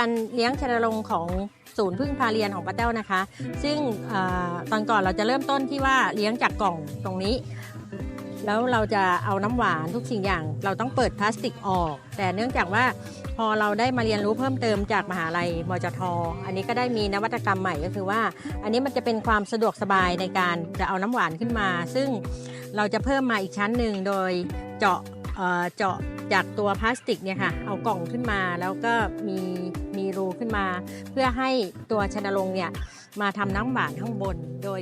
การเลี้ยงชนรงของศูนย์พึ่งพาเรียนของป้าแต้วนะคะ ซึ่งอตอนก่อนเราจะเริ่มต้นที่ว่าเลี้ยงจากกล่องตรงนี้ แล้วเราจะเอาน้ำหวานทุกสิ่งอย่าง เราต้องเปิดพลาสติกออก แต่เนื่องจากว่าพอเราได้มาเรียนรู้เพิ่มเติมจากมหาลัยมจทอันนี้ก็ได้มีนวัตกรรมใหม่ก็คือว่า อันนี้มันจะเป็นความสะดวกสบายในการจะเอาน้ำหวานขึ้นมา ซึ่งเราจะเพิ่มมาอีกชั้นหนึ่งโดยเจาะ เจาะจากตัวพลาสติกเนี่ยค่ะเอากล่องขึ้นมาแล้วก็มีมีรูขึ้นมา เพื่อให้ตัวชนรงเนี่ยมาทำน้ำหวานข้างบนโดย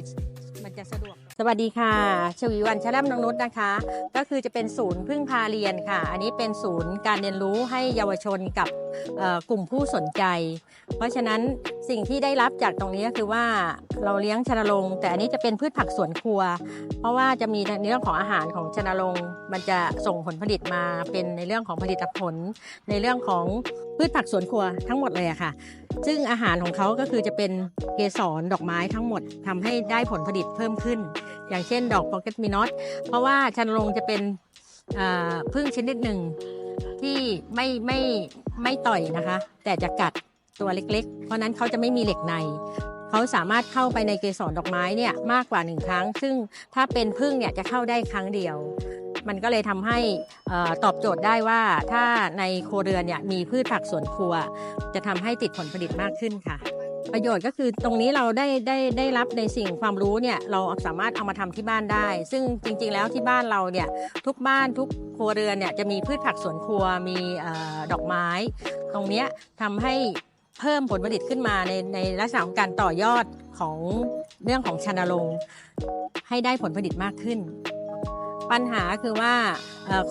มันจะสะดวก สวัสดีค่ะชวีวันชะล่ำนงนุษนะคะ ก็คือจะเป็นศูนย์พึ่งพาเรียนค่ะ อันนี้เป็นศูนย์การเรียนรู้ให้เยาวชนกับเอ่อกลุ่มผู้สนใจ เพราะฉะนั้นสิ่งที่ได้รับจากตรงนี้ก็คือว่าเราเลี้ยงชนรงค์แต่อันนี้จะเป็นพืชผักสวนครัว เพราะว่าจะมีในเรื่องของอาหารของชนรงค์มันจะส่งผลผลิตมาเป็นในเรื่องของผลิตผล ในเรื่องของ พืชผักสวนครัวทั้งหมดเลยอะค่ะ ซึ่งอาหารของเขาก็คือจะเป็นเกสรดอกไม้ทั้งหมดทำให้ได้ผลผลิตเพิ่มขึ้น อย่างเช่นดอก p o c เก็ตมินอสเพราะว่าชันรงจะเป็นพึ่งชนิดหนึ่งที่ไม่ไม่ไม่ต่อยนะคะ แต่จะกัดตัวเล็กๆ เพราะฉะนั้นเขาจะไม่มีเหล็กใน เขาสามารถเข้าไปในเกสรดอกไม้เนี่ยมากกว่าหนึ่งครั้ง ซึ่งถ้าเป็นพึ่งเนี่ยจะเข้าได้ครั้งเดียว มันก็เลยทำให้ตอบโจทย์ได้ว่าถ้าในโครเรือนเนี่ยมีพืชผักสวนครัว จะทำให้ติดผลผลิตมากขึ้นค่ะ ประโยชน์ก็คือตรงนี้เราได้ได้ได้รับในสิ่งความรู้เนี่ยเราสามารถเอามาทำที่บ้านได้ ซึ่งจริงๆแล้วที่บ้านเราเนี่ยทุกบ้านทุกครัวเรือนเนี่ยจะมีพืชผักสวนครัวมีออดอกไม้ ตรงนี้ยทำให้เพิ่มผลผลิตขึ้นมาในในลักษณะของการต่อยอดของเรื่องของชนรงให้ได้ผลผลิตมากขึ้น ปัญหาคือว่า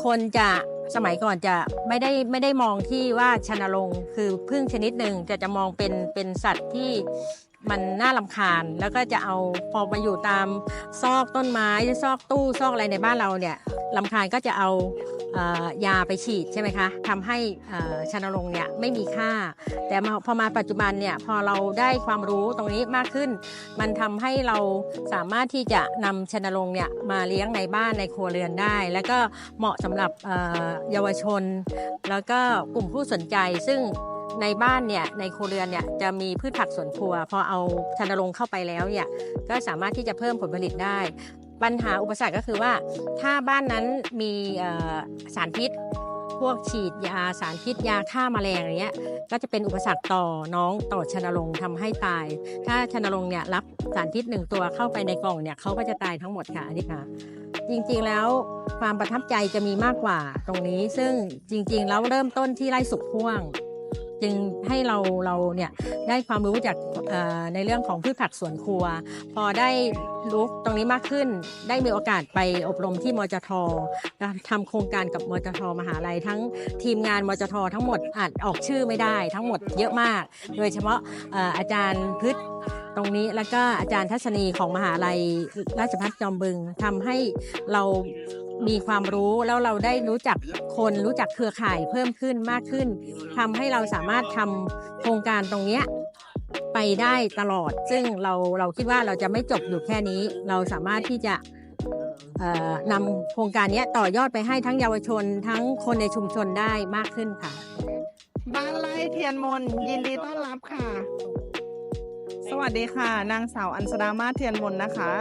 คนจะสมัยก่อนจะไม่ได้ไม่ได้มองที่ว่าชนรงค์คือพึ่งชนิดหนึ่งจะจะมองเป็นเป็นสัตว์ที่ มันน่าลำคาญแล้วก็จะเอาพอมาอยู่ตามซอกต้นไม้ซอกตู้ซอกอะไรในบ้านเราเนี่ยลำคาญก็จะเอาเอ่อยาไปฉีดใช่ไหมคะทำให้ชนรงเนี่ยไม่มีค่า แต่มาพอมาปัจจุบันเนี่ยพอเราได้ความรู้ตรงนี้มากขึ้น มันทำให้เราสามารถที่จะนำชนรงเนี่ยมาเลี้ยงในบ้านในครัวเรือนได้ แล้วก็เหมาะสำหรับเอ่อเยาวชน แล้วก็กลุ่มผู้สนใจซึ่ง ในบ้านเนี่ยในครัวเรือนเนี่ยจะมีพืชผักสวนครัว พอเอาชนรงเข้าไปแล้วเนี่ยก็สามารถที่จะเพิ่มผลผลิตได้ ปัญหาอุปสรรคก็คือว่า ถ้าบ้านนั้นมีสารพิษ พวกฉีดยาสารพิษยาฆ่าแมลงอะไรเงี้ยก็จะเป็นอุปสรรคต่อน้องต่อชนรงค์ทำให้ตาย ถ้าชนรงเนี่ยรับสารพิษหนึ่งตัวเข้าไปในกล่องเนี่ยเขาก็จะตายทั้งหมดค่ะอันนี้ค่ะจริงๆแล้วความประทับใจจะมีมากกว่าตรงนี้ ซึ่งจริง ๆ แล้วเริ่มต้นที่ไร่สุกพ่วง จึงให้เราเราเนี่ยได้ความรู้จากในเรื่องของพืชผักสวนครัว พอได้รู้ตรงนี้มากขึ้น ได้มีโอกาสไปอบรมที่มจทนะทำโครงการกับมจทมหาลัยทั้งทีมงานมจททั้งหมดอาจออกชื่อไม่ได้ ทั้งหมดเยอะมาก โดยเฉพาะเอ่ออาจารย์พืชตรงนี้แล้วก็อาจารย์ทัศนีของมหาลัยราชภัฏจอมบึงทำให้เรา มีความรู้แล้วเราได้รู้จักคนรู้จักเครือข่ายเพิ่มขึ้นมากขึ้นทำให้เราสามารถทำโครงการตรงเนี้ยไปได้ตลอด ซึ่งเราเราคิดว่าเราจะไม่จบอยู่แค่นี้ เราสามารถที่จะเอ่อนำโครงการเนี้ยต่อยอดไปให้ทั้งเยาวชนทั้งคนในชุมชนได้มากขึ้นค่ะ บ้านไร่เทียนมนต์ยินดีต้อนรับค่ะ สวัสดีค่ะ นางสาวอัญสดามาศเทียนมนต์นะคะ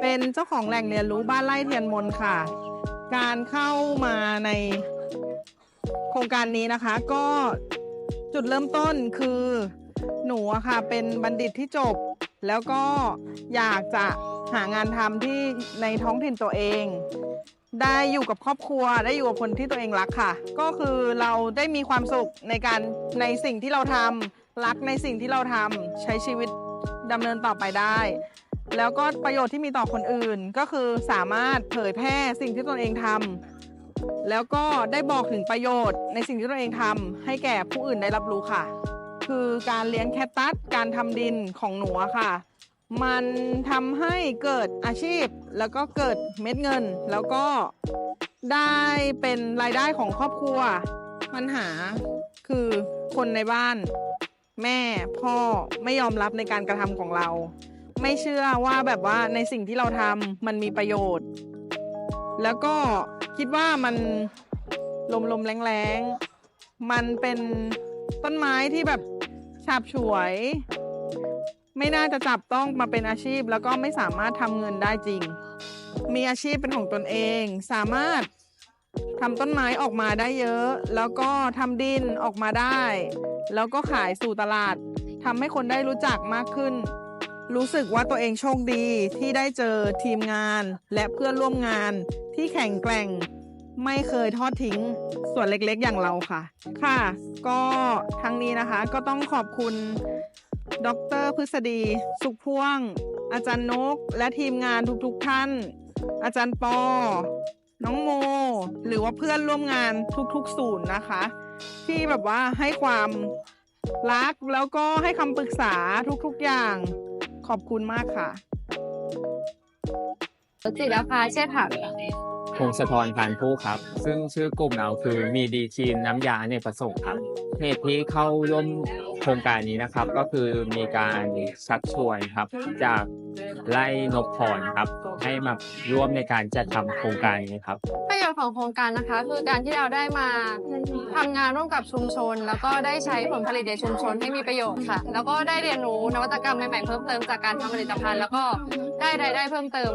เป็นเจ้าของแหล่งเรียนรู้บ้านไร่เทียนมนค่ะ การเข้ามาในโครงการนี้นะคะก็จุดเริ่มต้นคือหนูอะค่ะเป็นบัณฑิตที่จบ แล้วก็อยากจะหางานทำที่ในท้องถิ่นตัวเอง ได้อยู่กับครอบครัวได้อยู่กับคนที่ตัวเองรักค่ะ ก็คือเราได้มีความสุขในการในสิ่งที่เราทำรักในสิ่งที่เราทำใช้ชีวิตดำเนินต่อไปได้ แล้วก็ประโยชน์ที่มีต่อคนอื่นก็คือสามารถเผยแพร่สิ่งที่ตนเองทำแล้วก็ได้บอกถึงประโยชน์ในสิ่งที่ตนเองทำให้แก่ผู้อื่นได้รับรู้ค่ะ คือการเลี้ยงแคตตัสการทำดินของหนูค่ะ มันทำให้เกิดอาชีพ แล้วก็เกิดเม็ดเงิน แล้วก็ได้เป็นรายได้ของครอบครัวปัญหาคือคนในบ้าน แม่พ่อไม่ยอมรับในการกระทำของเรา ไม่เชื่อว่าแบบว่าในสิ่งที่เราทำมันมีประโยชน์ แล้วก็คิดว่ามันลมลมๆแรงๆ มันเป็นต้นไม้ที่แบบฉาบฉวย ไม่น่าจะจับต้องมาเป็นอาชีพ แล้วก็ไม่สามารถทำเงินได้จริง มีอาชีพเป็นของตนเอง สามารถทำต้นไม้ออกมาได้เยอะ แล้วก็ทำดินออกมาได้ แล้วก็ขายสู่ตลาดทำให้คนได้รู้จักมากขึ้น รู้สึกว่าตัวเองโชคดีที่ได้เจอทีมงาน และเพื่อนร่วมงานที่แข็งแกร่งไม่เคยทอดทิ้งส่วนเล็กๆอย่างเราค่ะ ค่ะ ก็ทั้งนี้นะคะก็ต้องขอบคุณ ดรพฤษฎี สุขพ่วง อาจารย์นก และทีมงานทุกๆท่าน อาจารย์ปอ น้องโม หรือว่าเพื่อนร่วมงานทุกๆศูนย์นะคะ ที่แบบว่าให้ความรักแล้วก็ให้คำปรึกษาทุกๆอย่าง ขอบคุณมากค่ะจิรภาเชษฐาพงศธรพันธุ์ผู้ครับ ซึ่งชื่อกลุ่มเราคือมีดีทีมน้ำยาในประสงค์ครับเหตุที่เข้าร่วม โครงการนี้นะครับก็คือมีการชักชวนครับจากไล่นกพรครับ ให้มาร่วมในการจัดทำโครงการนี้ครับ ประโยชน์ของโครงการนะคะ คือการที่เราได้มาทำงานร่วมกับชุมชน แล้วก็ได้ใช้ผลผลิตในชุมชนให้มีประโยชน์ค่ะ แล้วก็ได้เรียนรู้นวัตกรรมใหม่ๆเพิ่มเติมจากการทำผลิตภัณฑ์ แล้วก็ได้รายได้เพิ่มเติม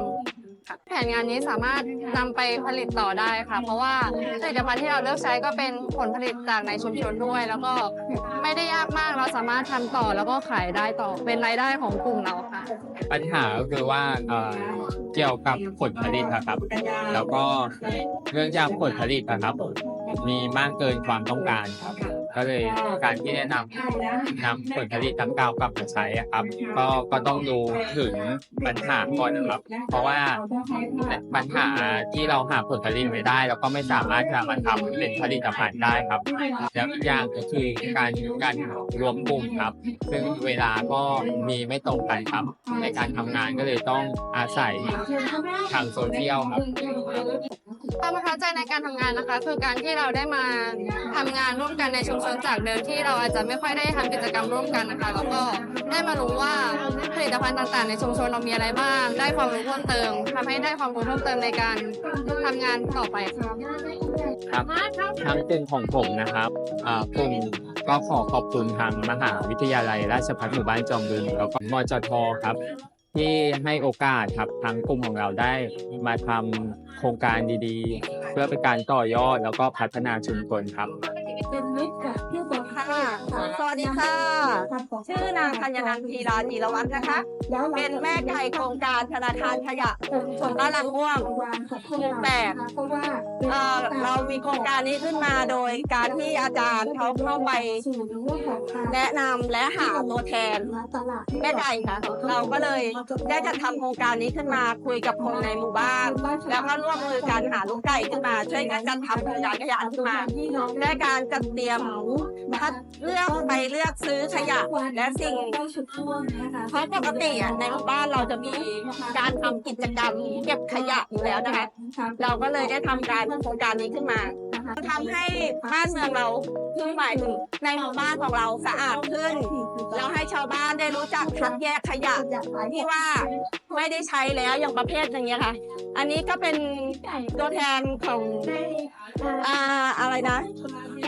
ค่ะ แผนงานนี้สามารถนำไปผลิตต่อได้ค่ะ เพราะว่าผลิตภัณฑ์ที่เราเลือกใช้ก็เป็นผลผลิตจากในชุมชนด้วย แล้วก็ไม่ได้ยากมากเราสามารถทำต่อแล้วก็ขายได้ต่อเป็นรายได้ของกลุ่มเราค่ะ ปัญหาก็คือว่าเอ่อเกี่ยวกับผลผลิตนะครับ แล้วก็เรื่องจากผลผลิตนะครับ มีมากเกินความต้องการครับ ก็เลยการที่แนะนำนำผลผลิตทั้งเก่ากลับมาใช้อะครับ ก็ก็ต้องดูถึงปัญหาก่อนนะครับ เพราะว่าปัญหาที่เราหาผลผลิตไม่ได้เราก็ไม่สามารถจะมาทำเป็นผลิตภัณฑ์ได้ครับแล้วอีกอย่างก็คือการการรวมกลุ่มครับ ซึ่งเวลาก็มีไม่ตรงกันครับ ในการทำงานก็เลยต้องอาศัยทางโซเชียลครับความประทับใจในการทำงานนะคะ คือการที่เราได้มาทำงานร่วมกันในชุมชนจากเดิมที่เราอาจจะไม่ค่อยได้ทำกิจกรรมร่วมกันนะคะ แล้วก็ได้มารู้ว่าผลิตภัณฑ์ต่างๆ ในชุมชนเรามีอะไรบ้าง ได้ความรู้เพิ่มเติมทำให้ได้ความรู้เพิ่มเติมในการทำงานต่อไปค่ะครับทั้งกลุ่มของผมนะครับอ่ากลุ่มก็ขอขอบคุณทางมหาวิทยาลัย ราชภัฏหมู่บ้านจอมบึงแล้วก็มจทครับที่ให้โอกาสครับทางกลุ่มของเราได้มาทำโครงการดีๆ เพื่อเป็นการต่อยอดแล้วก็พัฒนาชุมชนครับ ค่ะ สวัสดีค่ะ ชื่อนางธัญนันท์ธีราจีรวัฒน์นะคะ เป็นแม่ไก่โครงการธนาคารขยะชุมชนบ้านลังม่วงหมู่แปดเอ่อเรามีโครงการนี้ขึ้นมาโดยการที่อาจารย์เขาเข้าไป แนะนำและหาตัวแทนแม่ไก่ค่ะ เราก็เลยได้จัดทำโครงการนี้ขึ้นมาคุยกับคนในหมู่บ้าน แล้วก็ร่วมมือกันหาลูกไก่ขึ้นมา ช่วยกันจัดทำโครงการขยะขึ้นมาและการจัดเตรียมคัดเลือกไปเลือกซื้อขยะและสิ่งเพราะปกติอะในหมู่บ้านเราจะมีการทำกิจกรรมเก็บขยะอยู่แล้วนะคะ เราก็เลยได้ทำการโครงการนี้ขึ้นมาทำให้บ้านเมืองเราคือหมายถึงในหมู่บ้านของเราสะอาดขึ้น เราให้ชาวบ้านได้รู้จักคัดแยกขยะที่ว่าไม่ได้ใช้แล้วอย่างประเภทอย่างเงี้ยค่ะ อันนี้ก็เป็นตัวแทนของอ่าอะไรนะ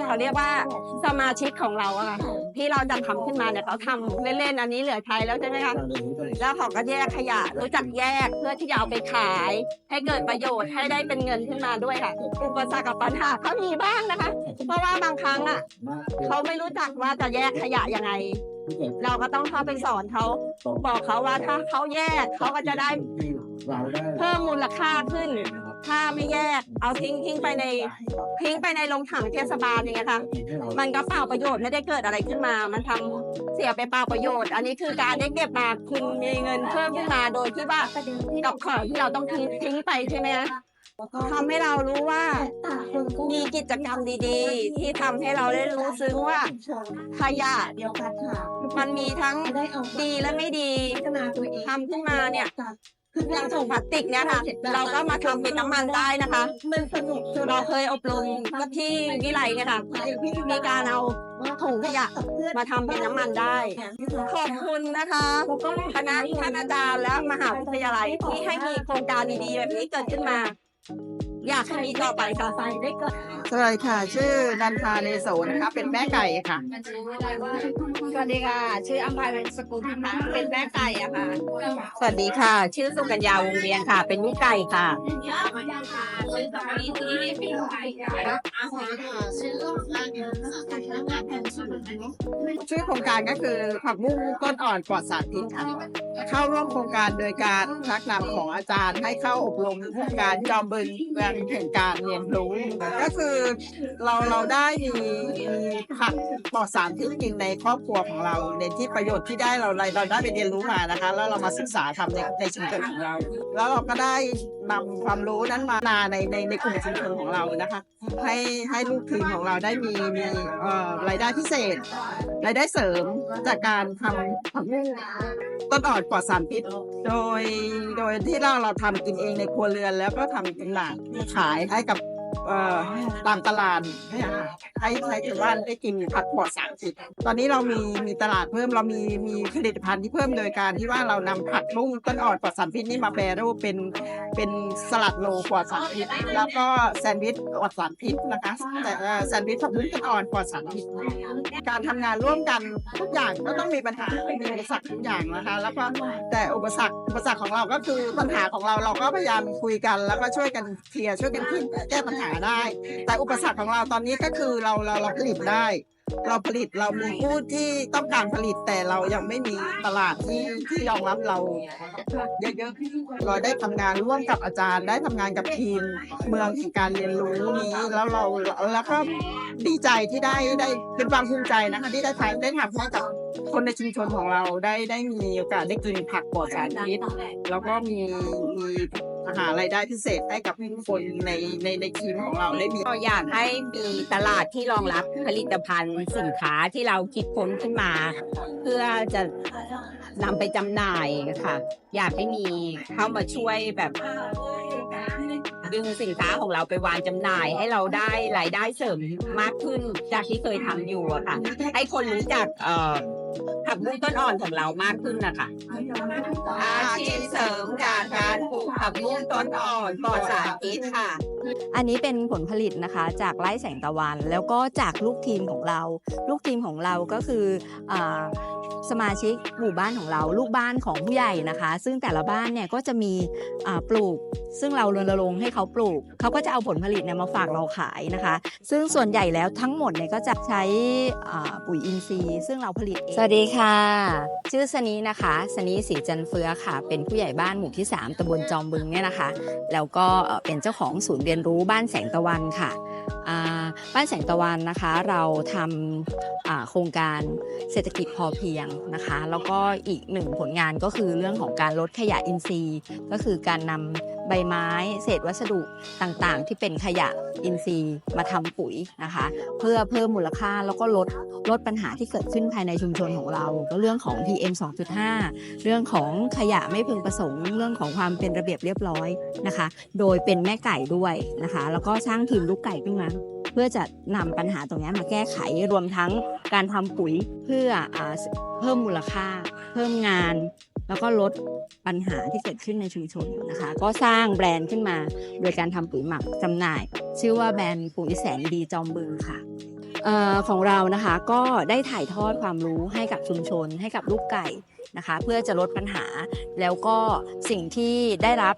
เขาเรียกว่าสมาชิกของเราอะค่ะที่เราจะทำขึ้นมาเนี่ยเขาทำเล่นๆอันนี้เหลือใช้แล้วใช่ไหมคะแล้วเขาก็แยกขยะรู้จักแยกเพื่อที่จะเอาไปขาย ให้เกิดประโยชน์ให้ได้เป็นเงินขึ้นมาด้วยค่ะอุปสรรคกับปัญหาก็มีบ้างนะคะ เพราะว่าบางครั้งอะเขาไม่รู้จักว่าจะแยกขยะยังไงเราก็ต้องเข้าไปสอนเขาบอกเขาว่าถ้าเขาแยกเขาก็จะได้เพิ่มมูลค่าขึ้น ถ้าไม่แยกเอาทิ้งทิ้งไปในทิ้งไปในลงถังเทศบาลอย่างเงี้ยค่ะ มันก็เปล่าประโยชน์ไม่ได้เกิดอะไรขึ้นมา มันทำเสียไปเปล่าประโยชน์ อันนี้คือการได้เก็บมาคุณมีเงินเพิ่มขึ้นมาโดยที่ว่ากับของที่เราต้องทิ้งทิ้งไปใช่ไหมคะทำให้เรารู้ว่ามีกิจกรรมดีๆ ที่ทำให้เราได้รู้ซึ้งว่าขยะมันมีทั้งดีและไม่ดีทำขึ้นมาเนี่ย อย่างถุงพลาสติกเนี่ยค่ะ เราก็มาทำเป็นน้ำมันได้นะคะเราเคยอบรมก็ที่วิไลเนี่ยค่ะมีการเอาถุงขยะมาทำเป็นน้ำมันได้ ขอบคุณนะคะคณะท่านอาจารย์และมหาวิทยาลัยที่ให้มีโครงการดีๆแบบนี้เกิดขึ้นมา อยากให้มีต่อไปค่ะ สวัสดีค่ะ ชื่อนันทาเนโสนะคะ เป็นแม่ไก่ค่ะ สวัสดีค่ะ ชื่ออัมพายเป็นสกุลพิมพ์เป็นแม่ไก่อะค่ะ สวัสดีค่ะ ชื่อสุกัญญาวงเวียนค่ะ เป็นลูกไก่ค่ะชื่อโครงการก็คือผักบุ้งต้นอ่อนปลอดสารพิษค่ะ เข้าร่วมโครงการโดยการชักนำของอาจารย์ให้เข้าอบรมโครงการจอมบึงเมืองแห่งการเรียนรู้ก็คือเราเราได้มีผักปลอดสารพิษกินในครอบครัวของเราในที่ประโยชน์ที่ได้เราเราได้ไปเรียนรู้มานะคะ แล้วเรามาศึกษาทำในในชุมชนของเรา แล้วเราก็ได้นำความรู้นั้นมานาในในในกลุ่มชุมชนของเรานะคะ ให้ให้ลูกทีมของเราได้มีมีเอ่อรายได้พิเศษรายได้เสริมจากการทำผักต้นอ่อนปลอดสารพิษโดยโดยที่เราเราทำกินเองในครัวเรือนแล้วก็ทำจำหน่ายขายให้กับ เอ่อตามตลาดให้อาหารให้ให้ชาวบ้านได้กินผักปลอดสารพิษตอนนี้เรามีมีตลาดเพิ่มเรามีมีผลิตภัณฑ์ที่เพิ่มโดยการที่ว่าเรานำผักบุ้งต้นอ่อนปลอดสารพิษนี่มาแปรรูปเป็นเป็นสลัดโลปลอดสารพิษแล้วก็แซนด์วิชปลอดสารพิษนะคะแต่เอ่อแซนด์วิชผักบุ้งต้นอ่อนปลอดสารพิษ การทำงานร่วมกันทุกอย่างก็ต้องมีปัญหา มีอุปสรรคทุกอย่างนะคะ แล้วก็แต่อุปสรรคอุปสรรคของเราก็คือปัญหาของเราเราก็พยายามคุยกัน แล้วก็ช่วยกันเคลียร์ช่วยกันแก้ปัญหาได้ แต่อุปสรรคของเราตอนนี้ก็คือเราเราเราผลิตได้ เราผลิตเรามีผู้ที่ต้องการผลิตแต่เรายังไม่มีตลาดที่ที่รองรับเราเยอะๆเราได้ทำงานร่วมกับอาจารย์ ได้ทำงานกับทีมเมืองแห่งการเรียนรู้นี้แล้วเราแล้วก็ดีใจที่ได้ได้เป็นความภูมิใจนะคะที่ได้ทำได้ทำให้กับคนในชุมชนของเราได้ได้มีโอกาสได้กินผักปลอดสารพิษแล้วก็มีมี หารายได้พิเศษให้กับคนในในในทีมของเราได้มีก็อยากให้มีตลาดที่รองรับผลิตภัณฑ์สินค้าที่เราคิดค้นขึ้นมา เพื่อจะนำไปจำหน่ายค่ะ อยากให้มีเข้ามาช่วยแบบ ดึงสินค้าของเราไปวางจำหน่าย ให้เราได้รายได้เสริมมากขึ้นจากที่เคยทำอยู่อะค่ะ ให้คนรู้จักเอ่อผักบุ้งต้นอ่อนของเรามากขึ้นนะคะอาชีพเสริมจากการปลูกผักบุ้งต้นอ่อนปลอดสารพิษค่ะ อันนี้เป็นผลผลิตนะคะจากไร่แสงตะวัน แล้วก็จากลูกทีมของเรา ลูกทีมของเราก็คืออาสมาชิกหมู่บ้านของเรา ลูกบ้านของผู้ใหญ่นะคะ ซึ่งแต่ละบ้านเนี่ยก็จะมีอ่าปลูก ซึ่งเรารณรงค์ให้เขาปลูก เขาก็จะเอาผลผลิตเนี่ยมาฝากเราขายนะคะ ซึ่งส่วนใหญ่แล้วทั้งหมดเนี่ยก็จะใช้อ่าปุ๋ยอินทรีย์ ซึ่งเราผลิตเอง สวัสดีค่ะ ชื่อสนีนะคะสนีสีจันเฟือค่ะ เป็นผู้ใหญ่บ้านหมู่ที่ 3ตำบลจอมบึงเนี่ยนะคะ แล้วก็เอ่อเป็นเจ้าของศูนย์เเรียนรู้บ้านแสงตะวันค่ะ บ้านแสงตะวันนะคะเราทำโครงการเศรษฐกิจพอเพียงนะคะ แล้วก็อีกหนึ่งผลงานก็คือเรื่องของการลดขยะอินทรีย์ ก็คือการนำใบไม้เศษวัสดุต่างๆ ที่เป็นขยะอินทรีย์มาทำปุ๋ยนะคะ เพื่อเพิ่มมูลค่าแล้วก็ลดลดปัญหาที่เกิดขึ้นภายในชุมชนของเราก็เรื่องของ PM 2.5 เรื่องของขยะไม่พึงประสงค์เรื่องของความเป็นระเบียบเรียบร้อยนะคะ โดยเป็นแม่ไก่ด้วยนะคะ แล้วก็สร้างทีมลูกไก่ขึ้นมา เพื่อจะนำปัญหาตรงนี้มาแก้ไขรวมทั้งการทำปุ๋ยเพื่ออเพิ่มมูลค่า เพิ่มงาน แล้วก็ลดปัญหาที่เกิดขึ้นในชุมชนนะคะ ก็สร้างแบรนด์ขึ้นมา โดยการทำปุ๋ยหมักจำหน่าย ชื่อว่าแบรนด์ปุ๋ยแสนดีจอมบึงค่ะอของเรานะคะก็ได้ถ่ายทอดความรู้ให้กับชุมชน ให้กับลูกไก่ นะคะ เพื่อจะลดปัญหา แล้วก็สิ่งที่ได้รับ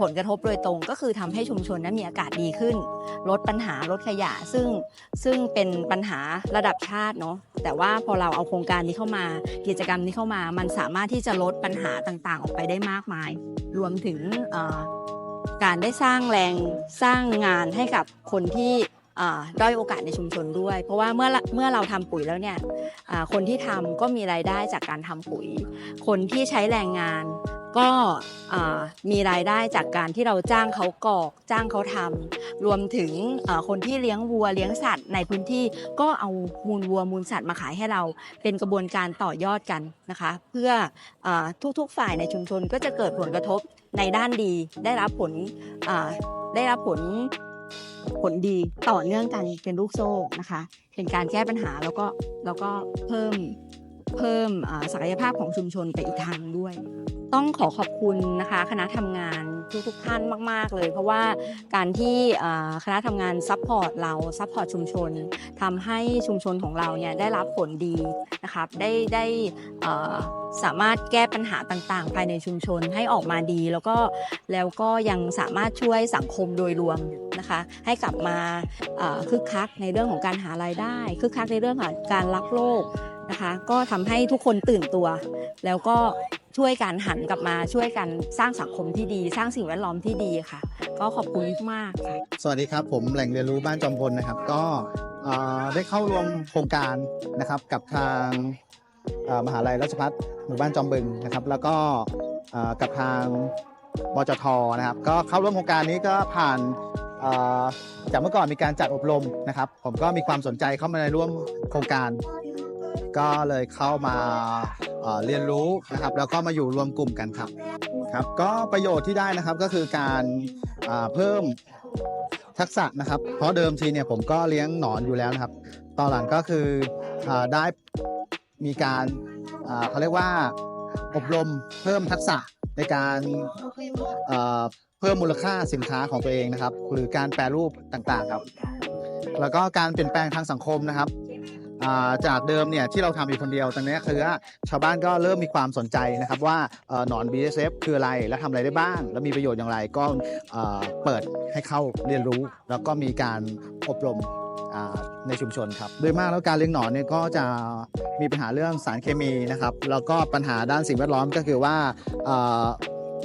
ผลกระทบโดยตรง ก็คือทำให้ชุมชนนั้นมีอากาศดีขึ้น ลดปัญหาลดขยะ ซึ่งซึ่งเป็นปัญหาระดับชาติเนาะแต่ว่าพอเราเอาโครงการนี้เข้ามา กิจกรรมนี้เข้ามา มันสามารถที่จะลดปัญหาต่างๆ ออกไปได้มากมาย รวมถึงการได้สร้างแรงสร้างงานให้กับคนที่ ด้อยโอกาสในชุมชนด้วย เพราะว่าเมื่อเมื่อเราทำปุ๋ยแล้วเนี่ยคนที่ทำก็มีรายได้จากการทำปุ๋ย คนที่ใช้แรงงานก็มีรายได้จากการที่เราจ้างเขากอก จ้างเขาทำรวมถึงคนที่เลี้ยงวัวเลี้ยงสัตว์ในพื้นที่ก็เอามูลวัวมูลสัตว์มาขายให้เรา เป็นกระบวนการต่อยอดกันนะคะ เพื่ออทุกๆฝ่ายในชุมชนก็จะเกิดผลกระทบในด้านดี ได้รับผลได้รับผล ผลดีต่อเนื่องกันเป็นลูกโซ่นะคะ เป็นการแก้ปัญหาแล้วก็แล้วก็เพิ่มเพิ่มศักยภาพของชุมชนไปอีกทางด้วย ต้องขอขอบคุณนะคะคณะทำงานทุกๆท่านมาก ๆ เลย เพราะว่าการที่คณะทำงานซัพพอร์ตเราซัพพอร์ตชุมชนทำให้ชุมชนของเราเนี่ยได้รับผลดีนะครับได้ได้เอ่อ สามารถแก้ปัญหาต่างๆ ภายในชุมชนให้ออกมาดี แล้วก็แล้วก็ยังสามารถช่วยสังคมโดยรวมนะคะ ให้กลับมาคึกคักในเรื่องของการหารายได้คึกคักในเรื่องของการรักโลกนะคะก็ทำให้ทุกคนตื่นตัว แล้วก็ช่วยกันหันกลับมาช่วยกันสร้างสังคมที่ดี สร้างสิ่งแวดล้อมที่ดีค่ะ ก็ขอบคุณมากค่ะสวัสดีครับ ผมแหล่งเรียนรู้บ้านจอมพลนะครับ ก็ได้เข้าร่วมโครงการนะครับกับทาง มหาลัยราชภัฏหมู่บ้านจอมบึงนะครับ แล้วก็กับทางบจทนะครับ ก็เข้าร่วมโครงการนี้ก็ผ่านจากเมื่อก่อนมีการจัดอบรมนะครับ ผมก็มีความสนใจเข้ามาในร่วมโครงการ ก็เลยเข้ามาเรียนรู้นะครับ แล้วก็มาอยู่รวมกลุ่มกันครับครับ ก็ประโยชน์ที่ได้นะครับก็คือการเพิ่มทักษะนะครับ เพราะเดิมทีเนี่ยผมก็เลี้ยงหนอนอยู่แล้วนะครับ ตอนหลังก็คืออได้ มีการเขาเรียกว่าอบรมเพิ่มทักษะในการเพิ่มมูลค่าสินค้าของตัวเองนะครับ หรือการแปรรูปต่างๆครับ แล้วก็การเปลี่ยนแปลงทางสังคมนะครับจากเดิมเนี่ยที่เราทำอยู่คนเดียวตอนนี้คือชาวบ้านก็เริ่มมีความสนใจนะครับว่าเอ่อหนอน BSF คืออะไรและทำอะไรได้บ้าง แล้วมีประโยชน์อย่างไรก็เปิดให้เข้าเรียนรู้ แล้วก็มีการอบรม ในชุมชนครับโดยมากแล้วการเลี้ยงหนอนเนี่ยก็จะมีปัญหาเรื่องสารเคมีนะครับแล้วก็ปัญหาด้านสิ่งแวดล้อมก็คือว่า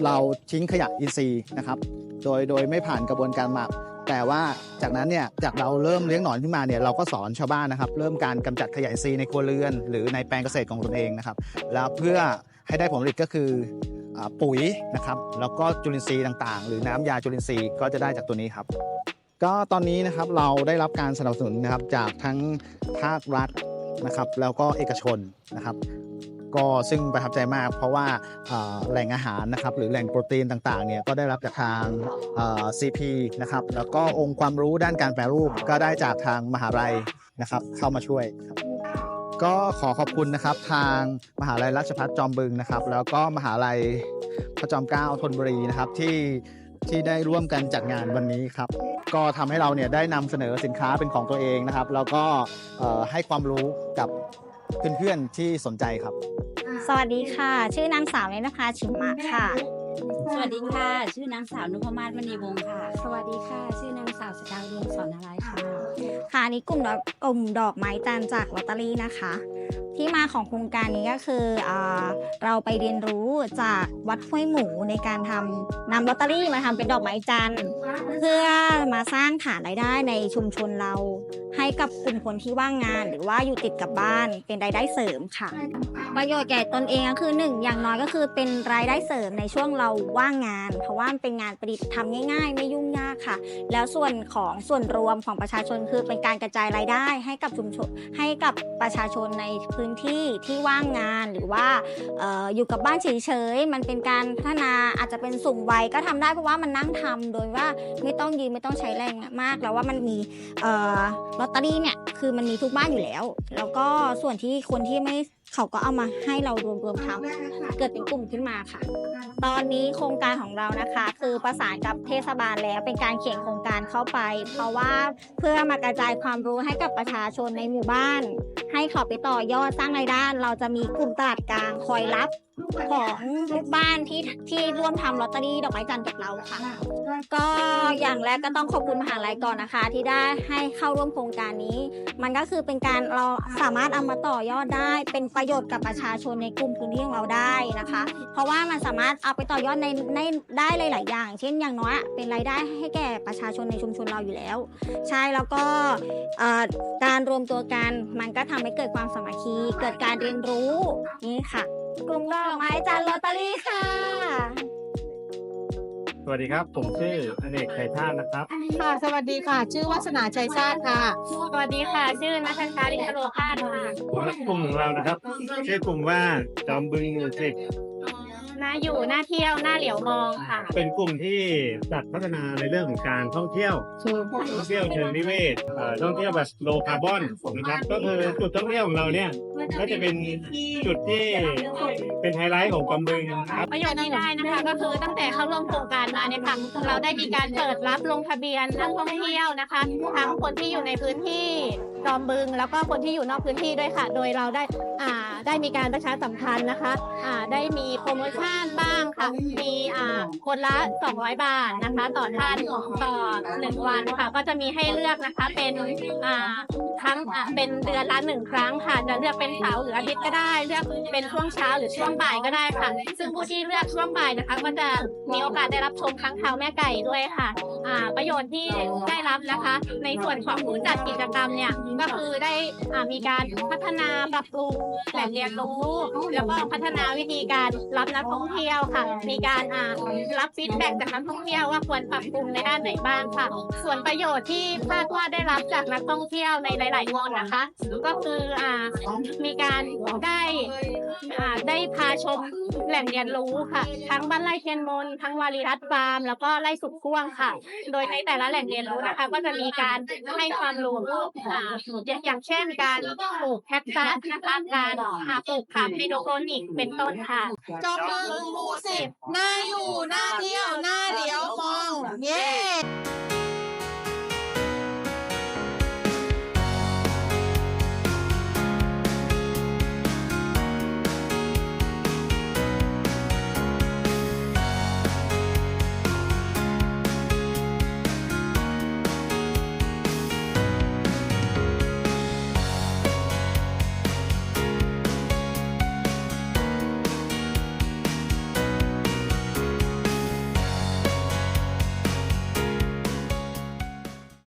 เราทิ้งขยะอินทรีย์นะครับโดยโดยไม่ผ่านกระบวนการหมักแต่ว่าจากนั้นเนี่ยจากเราเริ่มเลี้ยงหนอนขึ้นมาเนี่ยเราก็สอนชาวบ้านนะครับ เริ่มการกำจัดขยะอินทรีย์ในครัวเรือน หรือในแปลงเกษตรของตนเองนะครับ แล้วเพื่อให้ได้ผลผลิตก็คือปุ๋ยนะครับแล้วก็จุลินทรีย์ต่างๆ หรือน้ำยาจุลินทรีย์ก็จะได้จากตัวนี้ครับ ก็ตอนนี้นะครับเราได้รับการสนับสนุนนะครับจากทั้งภาครัฐนะครับ แล้วก็เอกชนนะครับ ก็ซึ่งประทับใจมาก เพราะว่าแหล่งอาหารนะครับ หรือแหล่งโปรตีนต่างๆเนี่ยก็ได้รับจากทาง CP นะครับ แล้วก็องค์ความรู้ด้านการแปรรูปก็ได้จากทางมหาลัยนะครับ เข้ามาช่วยครับก็ขอขอบคุณนะครับทางมหาลัยราชภัฏจอมบึงนะครับ แล้วก็มหาลัยพระจอมเกล้าธนบุรีนะครับที่ ที่ได้ร่วมกันจัดงานวันนี้ครับ ก็ทำให้เราเนี่ยได้นำเสนอสินค้าเป็นของตัวเองนะครับ แล้วก็เอ่อให้ความรู้กับเพื่อนๆที่สนใจครับ สวัสดีค่ะ ชื่อนางสาวเนนภาชิมมะค่ะ สวัสดีค่ะ ชื่อนางสาวนุพมาศมณีวงศ์ค่ะ สวัสดีค่ะ ชื่อนางสาวสกาวเรืองสอนอะไรค่ะค่ะอันนี้กลุ่มดอกกลุ่มดอกไม้จันทร์จากลอตเตอรี่นะคะ ที่มาของโครงการนี้ก็คืออเราไปเรียนรู้จากวัดห้วยหมูในการทำนำลอตเตอรี่มาทำเป็นดอกไม้จันทร์ เพื่อมาสร้างฐานรายได้ในชุมชนเรา ให้กับกลุ่มคนที่ว่างงาน หรือว่าอยู่ติดกับบ้านเป็นรายได้เสริมค่ะ ประโยชน์แก่ตนเองก็คือหนึ่งอย่างน้อยก็คือเป็นรายได้เสริมในช่วงเราว่างงาน เพราะว่ามันเป็นงานประดิษฐ์ทำง่าย ๆ ไม่ยุ่งยากค่ะ แล้วส่วนของส่วนรวมของประชาชนคือเป็นการกระจายรายได้ให้กับชุมชนให้กับประชาชนในพื้นที่ที่ว่างงานหรือว่าอออยู่กับบ้านเฉยๆมันเป็นการพัฒนาอาจจะเป็นสูงวัยก็ทำได้เพราะว่ามันนั่งทำโดยว่าไม่ต้องยืนไม่ต้องใช้แรงมากแล้วว่ามันมีเออลอตเตอรี่เนี่ยคือมันมีทุกบ้านอยู่แล้ว แล้วก็ส่วนที่คนที่ไม่เขาก็เอามาให้เรารวมๆทำเกิดเป็นกลุ่มขึ้นมาค่ะ ตอนนี้โครงการของเรานะคะ คือประสานกับเทศบาลแล้วเป็นการเขียนโครงการเข้าไป เพราะว่าเพื่อมากระจายความรู้ให้กับประชาชนในหมู่บ้าน ให้เขาไปต่อยอดสร้างรายได้เราจะมีกลุ่มตลาดกลางคอยรับ ของลูกบ้านที่ที่ร่วมทำลอตเตอรี่ดอกไม้จันทร์กับเราค่ะ ก็อย่างแรกก็ต้องขอบคุณมหาลัยก่อนนะคะ ที่ได้ให้เข้าร่วมโครงการนี้ มันก็คือเป็นการเราสามารถเอามาต่อยอดได้ เป็นประโยชน์กับประชาชนในกลุ่มพื้นที่ของเราได้นะคะ เพราะว่ามันสามารถเอาไปต่อยอดในในได้หลาย ๆ อย่าง เช่นอย่างน้อยเป็นรายได้ให้แก่ประชาชนในชุมชนเราอยู่แล้ว ใช่แล้วก็การรวมตัวกันมันก็ทำให้เกิดความสามัคคีเกิดการเรียนรู้นี่ค่ะ กลุ่มดอกไม้จันทร์ลอตเตอรี่ค่ะ สวัสดีครับ ผมชื่ออเนกไทท่านะครับ ค่ะ สวัสดีค่ะ ชื่อวัฒนาชัยชาติค่ะ สวัสดีค่ะ ชื่อนัทชาลิคโรคาตค่ะกลุ่มของเรานะครับชื่อกลุ่มว่าจอมบึงมิวสิก น่าอยู่น่าเที่ยวน่าเหลียวมองค่ะ เป็นกลุ่มที่จัดพัฒนาในเรื่องของการท่องเที่ยวท่องเที่ยวเชิงนิเวศเอ่อท่องเที่ยวแบบโลคาร์บอนนะครับก็คือจุดท่องเที่ยวของเราเนี่ยก็จะเป็นจุดที่เป็นไฮไลท์ของจอมบึงครับ ประโยชน์ที่ได้นะคะก็คือตั้งแต่เข้าร่วมโครงการมาเนี่ยค่ะเราได้มีการเปิดรับลงทะเบียนนักท่องเที่ยวนะคะทั้งคนที่อยู่ในพื้นที่ จอมบึง แล้วก็คนที่อยู่นอกพื้นที่ด้วยค่ะ โดยเราได้อ่าได้มีการประชาสัมพันธ์นะคะอ่าได้มีโปรโมชั่นบ้างค่ะ มีอ่าคนละ 200 บาทนะคะ ต่อท่านต่อหนึ่งวันค่ะ ก็จะมีให้เลือกนะคะเป็นอ่าทั้งอ่าเป็นเดือนละหนึ่งครั้งค่ะ จะเลือกเป็นเสาร์หรืออาทิตย์ก็ได้ เลือกเป็นช่วงเช้าหรือช่วงบ่ายก็ได้ค่ะ ซึ่งผู้ที่เลือกช่วงบ่ายนะคะ ก็จะมีโอกาสได้รับชมค้งคาวแม่ไก่ด้วยค่ะอ่าประโยชน์ที่ได้รับนะคะ ในส่วนของผู้จัดกิจกรรมเนี่ยก็คือได้อ่ามีการพัฒนาปรับปรุงแหล่งเรียนรู้ แล้วก็พัฒนาวิธีการรับนักท่องเที่ยวค่ะ มีการอ่ารับฟีดแบ็กจากนักท่องเที่ยวว่าควรปรับปรุงในด้านไหนบ้างค่ะ ส่วนประโยชน์ที่คาดว่าได้รับจากนักท่องเที่ยวในหลายๆคนนะคะ ก็คืออ่ามีการได้อ่าได้พาชมแหล่งเรียนรู้ค่ะ ทั้งบ้านไร่เทียนมนทั้งวารีรัตน์ฟาร์มแล้วก็ไร่สุกพ่วงค่ะ โดยในแต่ละแหล่งเรียนรู้นะคะ ก็จะมีการให้ความรู้อ่าอย่างเช่นการปลูกแคคตัสนะคะการอ่าปลูกผักไฮโดรโปนิกเป็นต้นค่ะจอมบึงหมู่สิบน่าอยู่น่าเที่ยวน่าเดี๋ยวมอง เย้